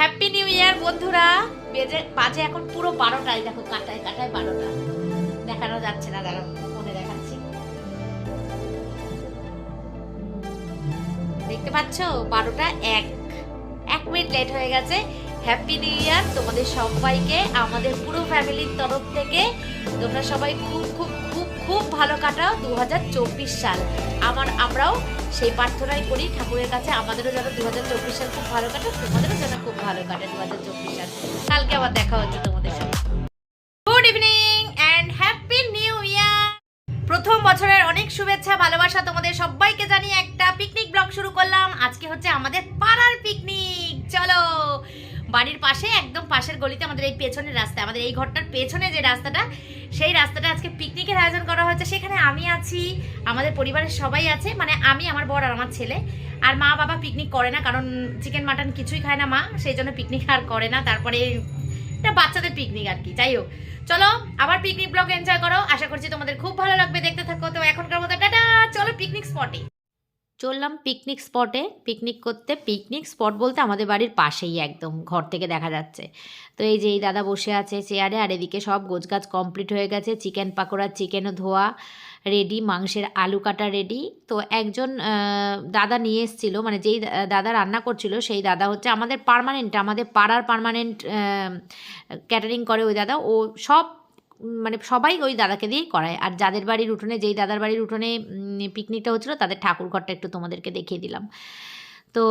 Happy new ইয়ার বন্ধুরা। বেজে বাজে এখন পুরো বারোটায় দেখো, কাটায় কাটায় বারোটা। দেখানো যাচ্ছে না, দাঁড়াও, ফোনে দেখাচ্ছি। দেখতে পাচ্ছ? বারোটা এক। এক মিনিট লেট হয়ে গেছে। হ্যাপি নিউ ইয়ার তোমাদের সবাইকে, আমাদের পুরো ফ্যামিলির তরফ থেকে। তোমরা সবাই খুব খুব খুব ভালো কাটাও দু সাল। আমার আমরাও সেই প্রার্থনাই করি, ঠাকুরের কাছে আমাদেরও যেন দু সাল খুব ভালো কাটে, তোমাদেরও যেন খুব ভালো কাটে দু সাল। কালকে আবার দেখা হচ্ছে তোমাদের সাথে। Good evening and happy new year প্রথম বছরের অনেক শুভেচ্ছা, ভালোবাসা তোমাদের সবাইকে জানিয়ে একটা পিকনিক ব্লগ শুরু করলাম। আজকে হচ্ছে আমাদের পাড়ার পিকনিক চলো বাড়ির পাশে, একদম পাশের গলিতে আমাদের এই পেছনের রাস্তা, আমাদের এই ঘরটার পেছনে যে রাস্তাটা, সেই রাস্তাটা আজকে পিকনিকের আয়োজন করা হয়েছে। সেখানে আমি আছি, আমাদের পরিবারের সবাই আছে মানে আমি, আমার বর আর আমার ছেলে। আর মা বাবা পিকনিক করে না, কারণ চিকেন মাটন কিছুই খায় না মা, সেই জন্য পিকনিক আর করে না। তারপরে এটা বাচ্চাদের পিকনিক আর কি, যাই হোক। চলো, আবার পিকনিক ব্লগ এনজয় করো। আশা করছি তোমাদের খুব ভালো লাগবে দেখতে থাকো। তো এখনকার মতো, টাটা! চলো পিকনিক স্পটে চললাম পিকনিক স্পটে পিকনিক করতে পিকনিক স্পট বলতে আমাদের বাড়ির পাশেই একদম, ঘর থেকে দেখা যাচ্ছে। তো এই যে এই দাদা বসে আছে চেয়ারে আর এদিকে সব গোছগাছ কমপ্লিট হয়ে গেছে চিকেন পাকোড়া চিকেনও ধোয়া রেডি মাংসের আলু কাটা রেডি তো একজন দাদা নিয়ে এসেছিল মানে যেই দাদা রান্না করছিল, সেই দাদা হচ্ছে আমাদের পারমানেন্ট আমাদের পাড়ার পারমানেন্ট ক্যাটারিং করে ওই দাদা। ও সব মানে সবাই ওই দাদাকে দিয়েই করায়। আর যাদের বাড়ির উঠোনে যেই দাদার বাড়ির উঠোনে পিকনিকটা হচ্ছিল তাদের ঠাকুর ঘরটা একটু তোমাদেরকে দেখিয়ে দিলাম। তো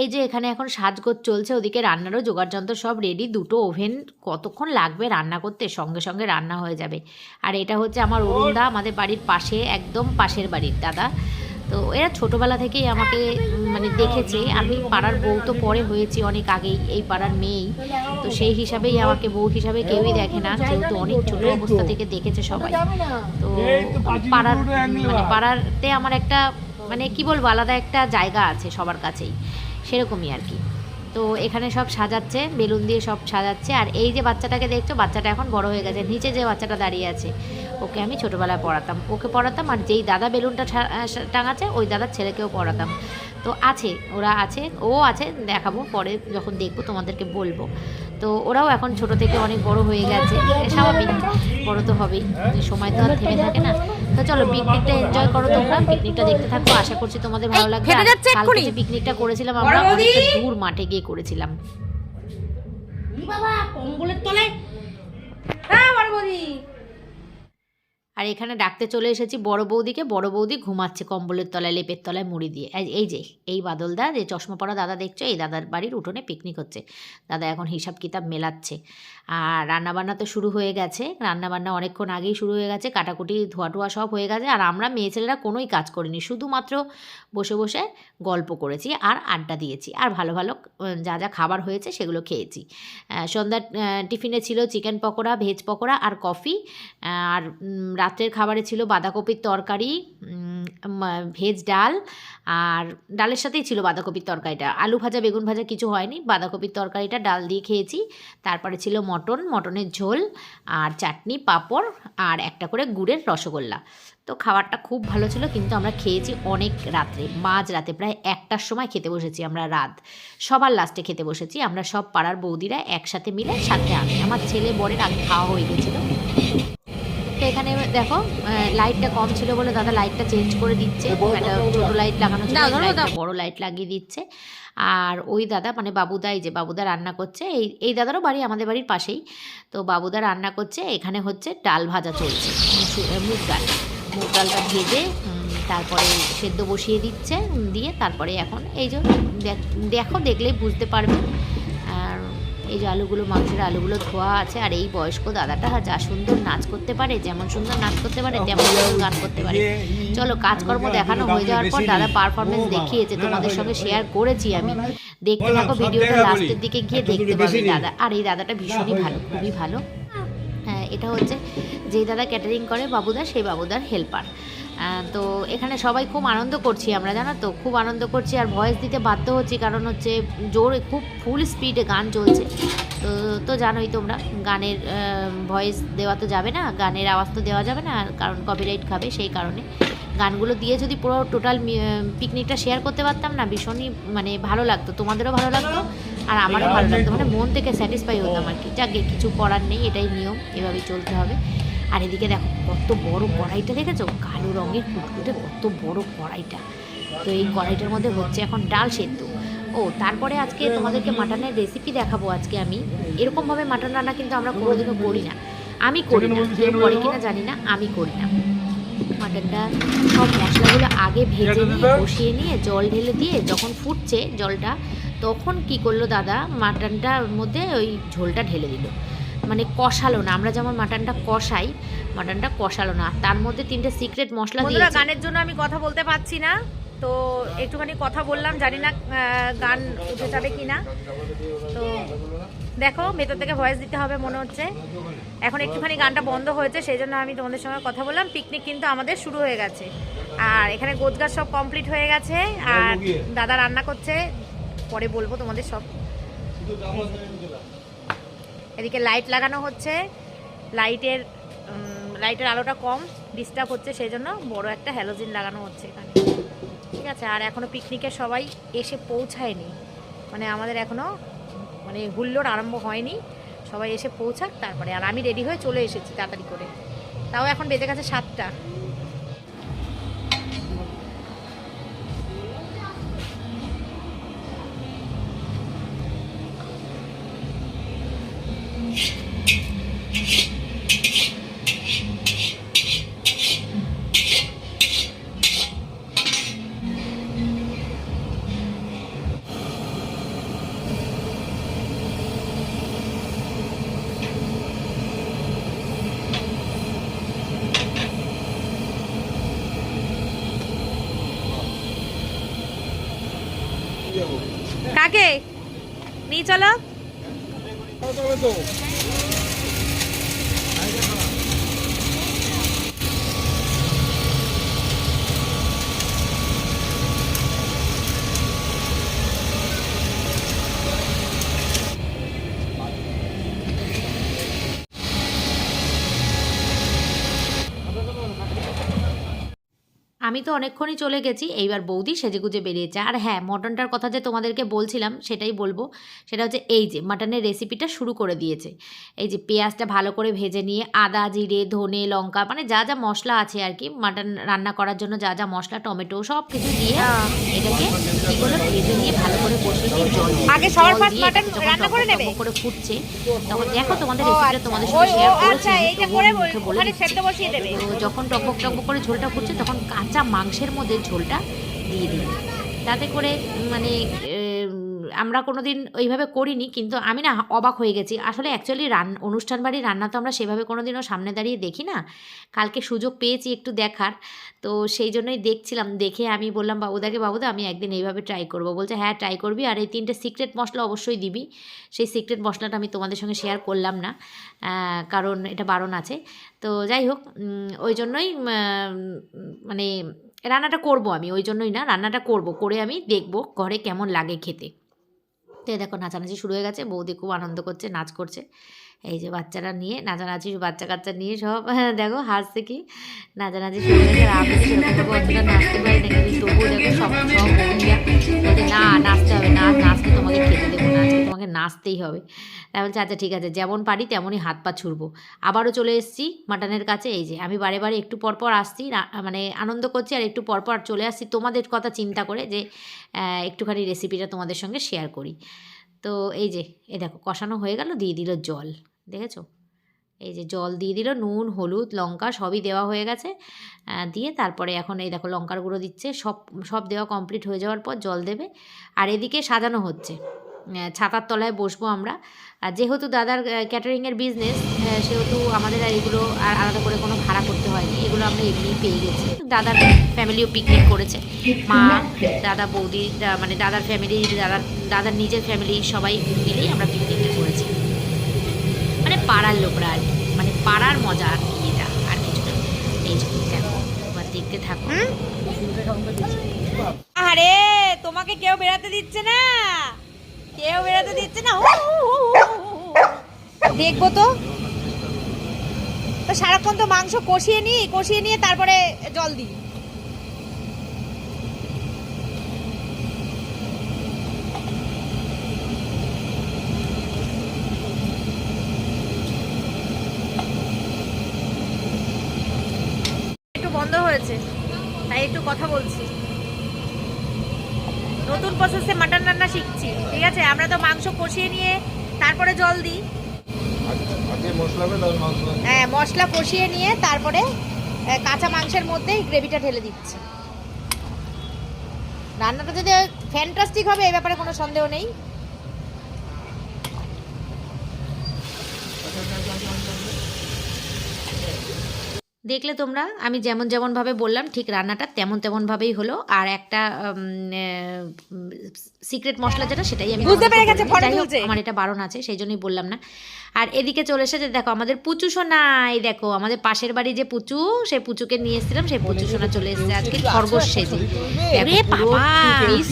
এই যে এখানে এখন সাজগোজ চলছে ওদিকে রান্নারও জোগাড়যন্ত্র সব রেডি দুটো ওভেন কতক্ষণ লাগবে রান্না করতে? সঙ্গে সঙ্গে রান্না হয়ে যাবে। আর এটা হচ্ছে আমার অরুণদা আমাদের বাড়ির পাশে একদম পাশের বাড়ির দাদা। তো এরা ছোটোবেলা থেকেই আমাকে মানে দেখেছে। আমি পাড়ার বউ তো পরে হয়েছি অনেক আগেই, এই পাড়ার মেয়েই। তো সেই হিসাবেই আমাকে বউ হিসাবে কেউই দেখে না, যেহেতু অনেক ছোট অবস্থা থেকে দেখেছে সবাই। তো পাড়ার মানে পাড়াতে আমার একটা মানে কি বলব, আলাদা একটা জায়গা আছে সবার কাছেই। সেরকমই আর কি। তো এখানে সব সাজাচ্ছে, বেলুন দিয়ে সব সাজাচ্ছে, আর এই যে বাচ্চাটাকে দেখছ, বাচ্চাটা এখন বড় হয়ে গেছে। নিচে যে বাচ্চাটা দাঁড়িয়ে আছে, ওকে আমি ছোটোবেলায় পড়াতাম। ওকে পড়াতাম, আর যেই দাদা বেলুনটা টাঙাচ্ছে, ওই দাদার ছেলেকেও পড়াতাম। তো আছে, ওরা আছে, ও আছে, দেখাবো, পরে যখন দেখব তোমাদেরকে বলব। তো ওরাও এখন ছোট থেকে অনেক বড় হয়ে গেছে। স্বাভাবিক, বড় তো হবেই। সময় তো আর থেমে থাকে না। চলো পিকনিকটা এনজয় করো তোমরা পিকনিকটা দেখতে থাকো আশা করছি তোমাদের ভালো লাগবে। কালকে যে পিকনিকটা করেছিলাম আমরা অনেকটা দূর মাঠে গিয়ে করেছিলাম। বাবা কম্বলের তলায়। হ্যাঁ বড় আর এখানে ডাকতে চলে এসেছি বড় বৌদিকে। বড় বৌদি ঘুমাচ্ছে কম্বলের তলায়, লেপের তলায় মুড়ি দিয়ে। এই- যে, এই বাদলদা যে চশমা পরা দাদা দেখছ, এই দাদার বাড়ির উঠোনে পিকনিক হচ্ছে। দাদা এখন হিসাব কিতাব মেলাচ্ছে। আর রান্নাবান্না তো শুরু হয়ে গেছে। রান্নাবান্না অনেকক্ষণ আগেই শুরু হয়ে গেছে। কাটাকুটি ধোয়া টোয়া সব হয়ে গেছে। আর আমরা মেয়ে ছেলেরা কোনোই কাজ করিনি। শুধুমাত্র বসে বসে গল্প করেছি আর আড্ডা দিয়েছি। আর ভালো ভালো যা যা খাবার হয়েছে সেগুলো খেয়েছি। সন্ধ্যার টিফিনে ছিল চিকেন পকোড়া, ভেজ পকোড়া আর কফি। আর রাত্রের খাবারে ছিল বাঁধাকপির তরকারি ভেজ ডাল, আর ডালের সাথেই ছিল বাঁধাকপির তরকারিটা। আলু ভাজা, বেগুন ভাজা কিছু হয়নি। বাঁধাকপির তরকারিটা ডাল দিয়ে খেয়েছি। তারপরে ছিল মটন, মটনের ঝোল, আর চাটনি, পাঁপড়, আর একটা করে গুড়ের রসগোল্লা। তো খাবারটা খুব ভালো ছিল, কিন্তু আমরা খেয়েছি অনেক রাত্রে। মাঝ রাতে প্রায় একটার সময় খেতে বসেছি আমরা রাত। সবার লাস্টে খেতে বসেছি। আমরা সব পাড়ার বৌদিরা একসাথে মিলে সাথে আমি। আমার ছেলে বরের আগে খাওয়া হয়ে গেছিল। তো এখানে দেখো লাইটটা কম ছিল বলে দাদা লাইটটা চেঞ্জ করে দিচ্ছে। একটা ছোট লাইট লাগানো ছিল। বড় লাইট লাগিয়ে দিচ্ছে। আর ওই দাদা মানে বাবুদা এই যে বাবুদা রান্না করছে এই এই দাদারও বাড়ি আমাদের বাড়ির পাশেই। তো বাবুদা রান্না করছে এখানে হচ্ছে ডাল ভাজা চলছে মুগ ডাল। মুগ ডালটা ভেজে তারপরে সেদ্ধ বসিয়ে দিচ্ছে দিয়ে তারপরে এখন এই যে দেখ- দেখো দেখলেই বুঝতে পারবে এই যে আলুগুলো, মাংসের আলুগুলো ধোয়া আছে, আর এই বয়স্ক দাদাটা যা সুন্দর নাচ করতে পারে, যেমন সুন্দর নাচ করতে পারে, তেমন সুন্দর গান করতে পারে। চলো, কাজকর্ম দেখানো হয়ে যাওয়ার পর দাদা পারফরমেন্স দেখিয়েছে, তোমাদের সঙ্গে শেয়ার করেছি আমি। দেখতে থাকো ভিডিওটা, লাস্টের দিকে গিয়ে দেখতে পাবে দাদা। আর এই দাদাটা ভীষণই ভালো, খুবই ভালো। হ্যাঁ এটা হচ্ছে যেই দাদা ক্যাটারিং করে বাবুদা সেই বাবুদার হেল্পার তো এখানে সবাই খুব আনন্দ করছি আমরা, জানো তো? খুব আনন্দ করছি আর ভয়েস দিতে বাধ্য হচ্ছি, কারণ হচ্ছে জোরে খুব ফুল স্পিডে গান চলছে। তো তো জানোই তোমরা, গানের ভয়েস দেওয়া তো যাবে না, গানের আওয়াজ তো দেওয়া যাবে না, কারণ কপিরাইট খাবে সেই কারণে। গানগুলো দিয়ে যদি পুরো টোটাল পিকনিকটা শেয়ার করতে পারতাম না, ভীষণই মানে ভালো লাগতো, তোমাদেরও ভালো লাগতো আর আমারও ভালো লাগতো মানে মন থেকে স্যাটিসফাই হতাম আর কি। যাকে কিছু করার নেই, এটাই নিয়ম, এভাবেই চলতে হবে। আর এদিকে দেখো কত বড় কড়াইটা দেখেছ? কালো রঙের কুটকুটে কত বড় কড়াইটা। তো এই কড়াইটার মধ্যে হচ্ছে এখন ডাল সেদ্ধ। ও তারপরে আজকে তোমাদেরকে মাটনের রেসিপি দেখাবো আজকে আমি। এরকমভাবে মাটন রান্না কিন্তু আমরা কোনোদিনও করি না। আমি করি না। কেউ করে কিনা জানি না আমি করি না। মাটনটা সব মশলাগুলো আগে ভেজে নিয়ে বসিয়ে নিয়ে জল ঢেলে দিয়ে যখন ফুটছে জলটা তখন কি করল দাদা? মাটনটার মধ্যে ওই ঝোলটা ঢেলে দিল। মানে কষালো না। আমরা যেমন মাটনটা কষাই মাটনটা কষালো না। তার মধ্যে তিনটে সিক্রেট মশলা বন্ধুরা দিয়েছে। গানের জন্য আমি কথা বলতে পারছি না। তো একটুখানি কথা বললাম জানি না গান উঠে যাবে কি না তো দেখো ভেতর থেকে ভয়েস দিতে হবে মনে হচ্ছে। এখন একটুখানি গানটা বন্ধ হয়েছে সেই জন্য আমি তোমাদের সঙ্গে কথা বললাম। পিকনিক কিন্তু আমাদের শুরু হয়ে গেছে। আর এখানে গোছগাছ সব কমপ্লিট হয়ে গেছে। আর দাদা রান্না করছে পরে বলব তোমাদের সব। এদিকে লাইট লাগানো হচ্ছে। লাইটের লাইটের আলোটা কম ডিস্টার্ব হচ্ছে সেই জন্য বড় একটা হ্যালোজিন লাগানো হচ্ছে এখানে। ঠিক আছে? আর এখনও পিকনিকে সবাই এসে পৌঁছায়নি। মানে আমাদের এখনও মানে হুল্লোড় আরম্ভ হয়নি। সবাই এসে পৌঁছাক, তারপরে। আর আমি রেডি হয়ে চলে এসেছি তাড়াতাড়ি করে। তাও এখন বেজে গেছে সাতটা। কাকে নিয়ে চলো। আমি তো অনেকক্ষণই চলে গেছি এইবার বৌদি সেজেগুজে বেরিয়েছে। আর হ্যাঁ মটনটার কথা যে তোমাদেরকে বলছিলাম সেটাই বলব। সেটা হচ্ছে এই যে মাটনের রেসিপিটা শুরু করে দিয়েছে। এই যে পেঁয়াজটা ভালো করে ভেজে নিয়ে আদা জিরে ধনে লঙ্কা মানে যা যা মশলা আছে আর কি মাটন রান্না করার জন্য যা যা মশলা টমেটো সব কিছু দিয়ে এটাকে কি করে ভেজে নিয়ে ভালো করে কষিয়ে নিয়ে জল দিয়ে- আগে সবার দিয়ে যখন রান্না করে নেবে? করে ফুটছে তখন দেখো তোমাদের রেসিপিটা আচ্ছা। তোমাদের সঙ্গে ও শেয়ার করেছি আচ্ছা এইটা করে বলে ওখানে সেদ্ধ বসিয়ে দেবে। যখন টকবক টকবক করে ঝোলটা ফুটছে তখন কাঁচা মাংসের মধ্যে ঝোলটা দিয়ে দিন। তাতে করে মানে আমরা কোনো দিন ওইভাবে করিনি, কিন্তু আমি না অবাক হয়ে গেছি। আসলে অ্যাকচুয়ালি রান, অনুষ্ঠান বাড়ির রান্না তো আমরা সেভাবে কোনো দিনও সামনে দাঁড়িয়ে দেখি না। কালকে সুযোগ পেয়েছি একটু দেখার, তো সেই জন্যই দেখছিলাম। দেখে আমি বললাম, বাবুদাকে, বাবুদা, আমি একদিন এইভাবে ট্রাই করব। বলছে হ্যাঁ ট্রাই করবি। আর এই তিনটে সিক্রেট মশলা অবশ্যই দিবি। সেই সিক্রেট মশলাটা আমি তোমাদের সঙ্গে শেয়ার করলাম না কারণ এটা বারণ আছে। তো যাই হোক ওই জন্যই মানে রান্নাটা করব আমি। ওই জন্যই না, রান্নাটা করব। করে আমি দেখব ঘরে কেমন লাগে খেতে। দেখো নাচানাচি শুরু হয়ে গেছে। বৌদি খুব আনন্দ করছে নাচ করছে। এই যে বাচ্চারা নিয়ে, নাচানাচি বাচ্চা কাচ্চা নিয়ে সব দেখো, হাসছে কি? নাচানাচি শুরু হয়ে সেরকমভাবে নাচতে না, কিন্তু তবুও দেখো সব সব না, নাচতে হবে, না, নাচতে তোমাকে খেতে দেবো না তোমাকে নাচতেই হবে। তাই বলছে আচ্ছা ঠিক আছে, যেমন পারি তেমনই হাত পা ছুড়বো। আবারও চলে এসেছি মাটনের কাছে, এই যে, আমি বারে বারে একটু পর পর আসছি মানে আনন্দ করছি আর একটু পরপর পর চলে আসছি তোমাদের কথা চিন্তা করে যে একটুখানি রেসিপিটা তোমাদের সঙ্গে শেয়ার করি। তো এই যে, এ দেখো, কষানো হয়ে গেল, দিয়ে দিল জল। দেখেছ? এই যে জল দিয়ে দিল, নুন, হলুদ, লঙ্কা সবই দেওয়া হয়ে গেছে। দিয়ে তারপরে এখন এই দেখো লঙ্কার গুঁড়ো দিচ্ছে, সব সব দেওয়া কমপ্লিট হয়ে যাওয়ার পর জল দেবে। আর এদিকে সাজানো হচ্ছে। ছাতার তলায় বসবো আমরা। আর যেহেতু দাদার ক্যাটারিংয়ের বিজনেস সেহেতু আমাদের আর এগুলো আর আলাদা করে কোনো ভাড়া করতে হয়নি। এগুলো আমরা এমনিই পেয়ে গেছি। দাদার ফ্যামিলিও পিকনিক করেছে। মা, দাদা, বৌদি মানে দাদার ফ্যামিলি দাদার দাদার নিজের ফ্যামিলি সবাই মিলেই আমরা পিকনিকটা করেছি। পাড়ার লোকরা আর কি। মানে পাড়ার মজা আর কি এটা আর কিছু না এই যে দেখো এবার দেখতে থাকো। আরে তোমাকে কেউ বেরাতে দিচ্ছে না। কেউ বেরাতে দিচ্ছে না। দেখব তো। তো সারাক্ষণ তো মাংস কষিয়ে নিই কষিয়ে নিয়ে তারপরে জল দিই। হচ্ছে তাই একটু কথা বলছি। নতুন প্রসেসে মাটন রান্না শিখছি ঠিক আছে? আমরা তো মাংস কষিয়ে নিয়ে তারপরে জল দিই। হ্যাঁ মশলা কষিয়ে নিয়ে তারপরে কাঁচা মাংসের মধ্যেই গ্রেভিটা ঢেলে দিচ্ছি। রান্নাটা যদি ফ্যান্টাস্টিক হবে এ ব্যাপারে কোনো সন্দেহ নেই। দেখলে তোমরা আমি যেমন যেমনভাবে বললাম ঠিক রান্নাটা তেমন তেমনভাবেই হলো। আর একটা সিক্রেট মশলা যেটা সেটাই আমি। আমার এটা বারণ আছে সেই জন্যই বললাম না। আর এদিকে চলে এসেছে দেখো আমাদের পুচু সোনাই দেখো আমাদের পাশের বাড়ি যে পুচু সে পুচুকে নিয়ে এসেছিলাম সেই পুচু সোনা চলে এসেছে আজকে খরগোশ সেজে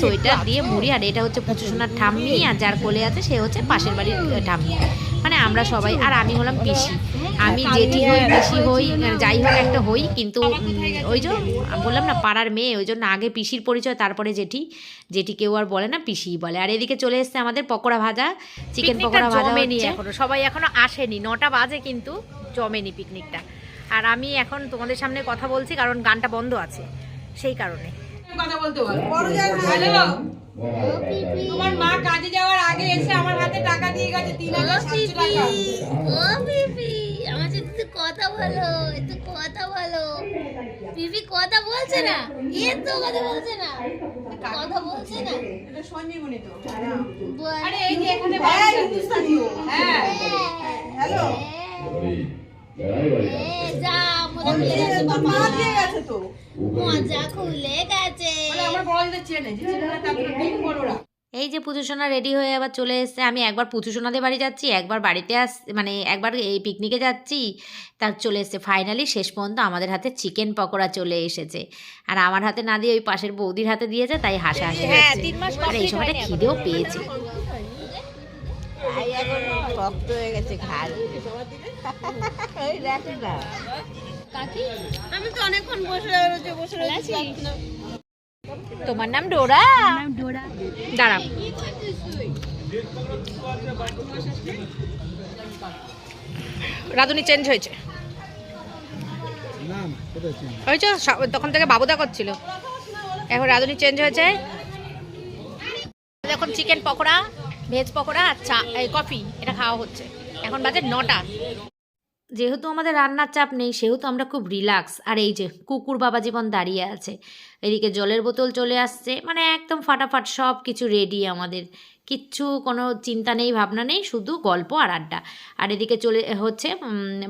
সোয়েটার দিয়ে মুড়ি আর এটা হচ্ছে পুচু সোনার ঠাম্মি আর যার কোলে আছে সে হচ্ছে পাশের বাড়ির ঠাম্মি। মানে আমরা সবাই আর আমি হলাম পিসি। আমি জেঠি হই পিসি হই যাই হোক একটা হই কিন্তু ওই যে বললাম না পাড়ার মেয়ে ওই জন্য আগে পিসির পরিচয় তারপরে জেঠি জেঠি কেউ আর বলে না পিসি বলে। আর এদিকে চলে এসছে আমাদের পকোড়া ভাজা চিকেন পকোড়া ভাজা জমেনি এখনও সবাই এখনও আসেনি নটা বাজে কিন্তু জমেনি পিকনিকটা আর আমি এখন তোমাদের সামনে কথা বলছি কারণ গানটা বন্ধ আছে সেই কারণে। কথা বলতে বল। তোমার মা কাজে যাওয়ার আগে এসে আমার হাতে টাকা দিয়ে গেছে তিন হাজার সাতশো টাকা। ও পিপি আমার সাথে একটু কথা বলো একটু কথা বলো। পিপি কথা বলছে না এ তো কথা বলছে না কথা বলছে না। এটা সঞ্জীবনী তো। আরে এই যে এখানে হ্যাঁ। হ্যাঁ। হ্যালো গেছে গেছে গেছে। মানে এই যে পুজোসোনা রেডি হয়ে আবার চলে এসেছে। আমি একবার পুজোসোনাদের বাড়ি যাচ্ছি একবার বাড়িতে আস মানে একবার এই পিকনিকে যাচ্ছি তার চলে এসেছে। ফাইনালি শেষ পর্যন্ত আমাদের হাতে চিকেন পকোড়া চলে এসেছে। আর আমার হাতে না দিয়ে ওই পাশের বৌদির হাতে দিয়েছে তাই হাসা হাসি হ্যাঁ, হচ্ছে। তিন মাস আর এই সময়টা খিদেও পেয়েছে। কাকি আমি তো অনেকক্ষণ বসে রয়েছে বসে রয়েছি তোমার নাম ডোরা? ডোরা। দাঁড়া রাধুনি চেঞ্জ হয়েছে। সব- তখন থেকে বাবুদা করছিল। এখন রাধুনি চেঞ্জ হয়েছে। এখন চিকেন পকোড়া ভেজ পকোড়া আর চা এই কফি এটা খাওয়া হচ্ছে। এখন বাজে নটা। যেহেতু আমাদের রান্নার চাপ নেই, সেহেতু আমরা খুব রিল্যাক্স আর এই যে কুকুর বাবা জীবন দাঁড়িয়ে আছে, এদিকে জলের বোতল চলে আসছে মানে একদম ফাটাফাট সব কিছু রেডি আমাদের। কিচ্ছু কোনো চিন্তা নেই, ভাবনা নেই, শুধু গল্প আর আড্ডা। আর এদিকে চলে হচ্ছে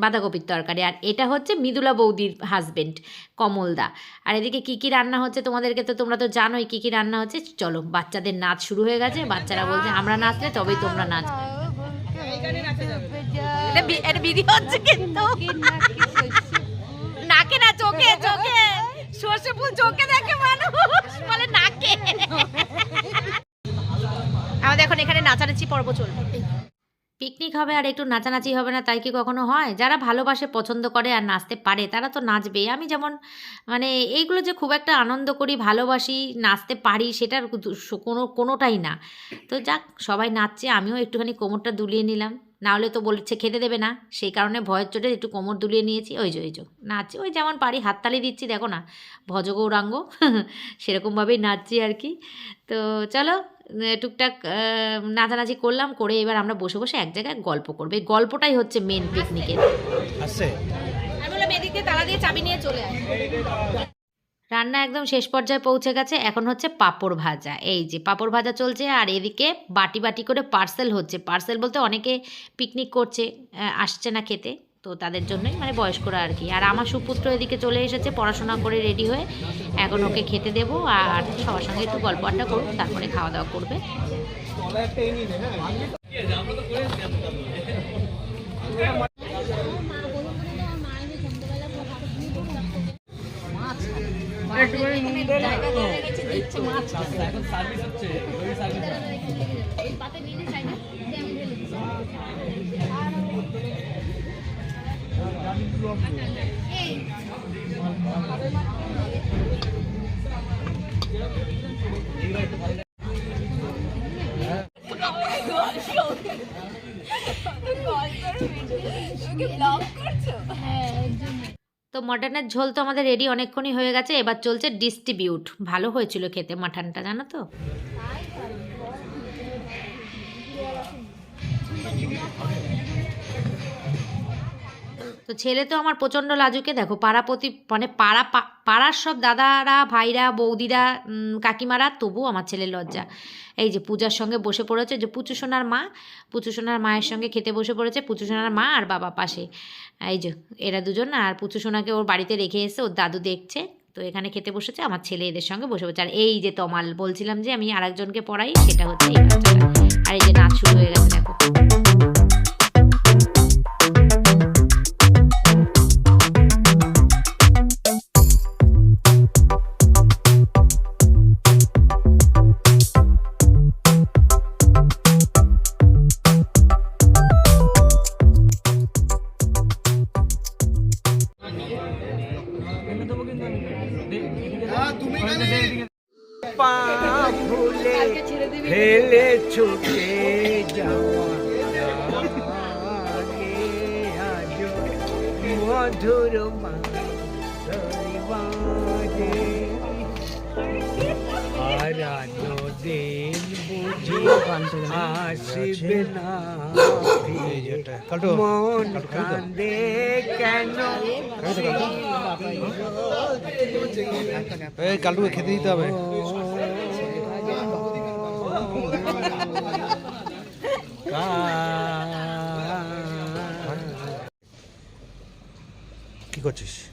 বাঁধাকপির তরকারি। আর এটা হচ্ছে মৃদুলা বৌদির হাজবেন্ড কমলদা। আর এদিকে কী কী রান্না হচ্ছে তোমাদেরকে তো তোমরা তো জানোই কী কী রান্না হচ্ছে। চলো, বাচ্চাদের নাচ শুরু হয়ে গেছে, বাচ্চারা বলছে, আমরা নাচলে তবেই তোমরা নাচবে। নাকে না, চোখে চোখে। সর্ষে ফুল চোখে দেখে মানুষ। বলে নাকে। আমাদের এখন এখানে নাচানাচি পর্ব চলবে। পিকনিক হবে আর একটু নাচানাচি হবে না, তাই কি কখনো হয়? যারা ভালোবাসে, পছন্দ করে আর নাচতে পারে, তারা তো নাচবে আমি যেমন মানে এইগুলো যে খুব একটা আনন্দ করি, ভালোবাসি, নাচতে পারি, সেটার কোনো, কোনোটাই না। তো যাক, সবাই নাচছে, আমিও একটুখানি কোমরটা দুলিয়ে নিলাম। না হলে তো বলছে খেতে দেবে না, সেই কারণে ভয়ের চোটে একটু কোমর দুলিয়ে নিয়েছি। ওই যে ওই যে, নাচছি। ওই যেমন পারি, হাততালি দিচ্ছি, দেখো না, ভজ গৌরাঙ্গ, সেরকমভাবেই নাচছি আর কি। তো চলো টুকটাক নাচানাচি করলাম করে এবার আমরা বসে বসে এক জায়গায় গল্প করব। এই গল্পটাই হচ্ছে মেন পিকনিকের আমি বললাম এদিক দিয়ে তালা দিয়ে চাবি নিয়ে চলে আয়। রান্না একদম শেষ পর্যায়ে পৌঁছে গেছে। এখন হচ্ছে পাপড় ভাজা। এই যে পাপড় ভাজা চলছে আর এদিকে বাটি বাটি করে পার্সেল হচ্ছে। পার্সেল বলতে অনেকে পিকনিক করছে আসছে না খেতে। তো তাদের জন্যই মানে বয়স্করা আর কি। আর আমার সুপুত্র এদিকে চলে এসেছে পড়াশোনা করে রেডি হয়ে এখন ওকে খেতে দেবো আর সবার সঙ্গে একটু গল্প আড্ডা করুক তারপরে খাওয়া দাওয়া করবে। তো তো মটনের ঝোল তো আমাদের রেডি অনেকক্ষণই হয়ে গেছে, এবার চলছে ডিস্ট্রিবিউট ভালো হয়েছিল খেতে মাটনটা, জানো তো? তো ছেলে তো আমার প্রচণ্ড লাজুকে, দেখো পাড়া প্রতি মানে পাড়া পাড়ার সব দাদারা, ভাইরা, বৌদিরা কাকিমারা তবু আমার ছেলের লজ্জা। এই যে পূজার সঙ্গে বসে পড়েছে, যে পুচু সোনার মা, পুচু সোনার মায়ের সঙ্গে খেতে বসে পড়েছে, পুচু সোনার মা আর বাবা পাশে। এই যে এরা দুজন, আর পুচু সোনাকে ওর বাড়িতে রেখে এসে ওর দাদু দেখছে, তো এখানে খেতে বসেছে, আমার ছেলে এদের সঙ্গে বসে বসে আর এই যে তমাল, বলছিলাম যে আমি আরেকজনকে পড়াই, সেটা হচ্ছে আর এই যে নাচ শুরু হয়ে গেছে, দেখো। হারানো দিন বুঝি আসবে না মন কান্দে কেন কালটুকে খেতে দিতে হবে। কার কি করছিস?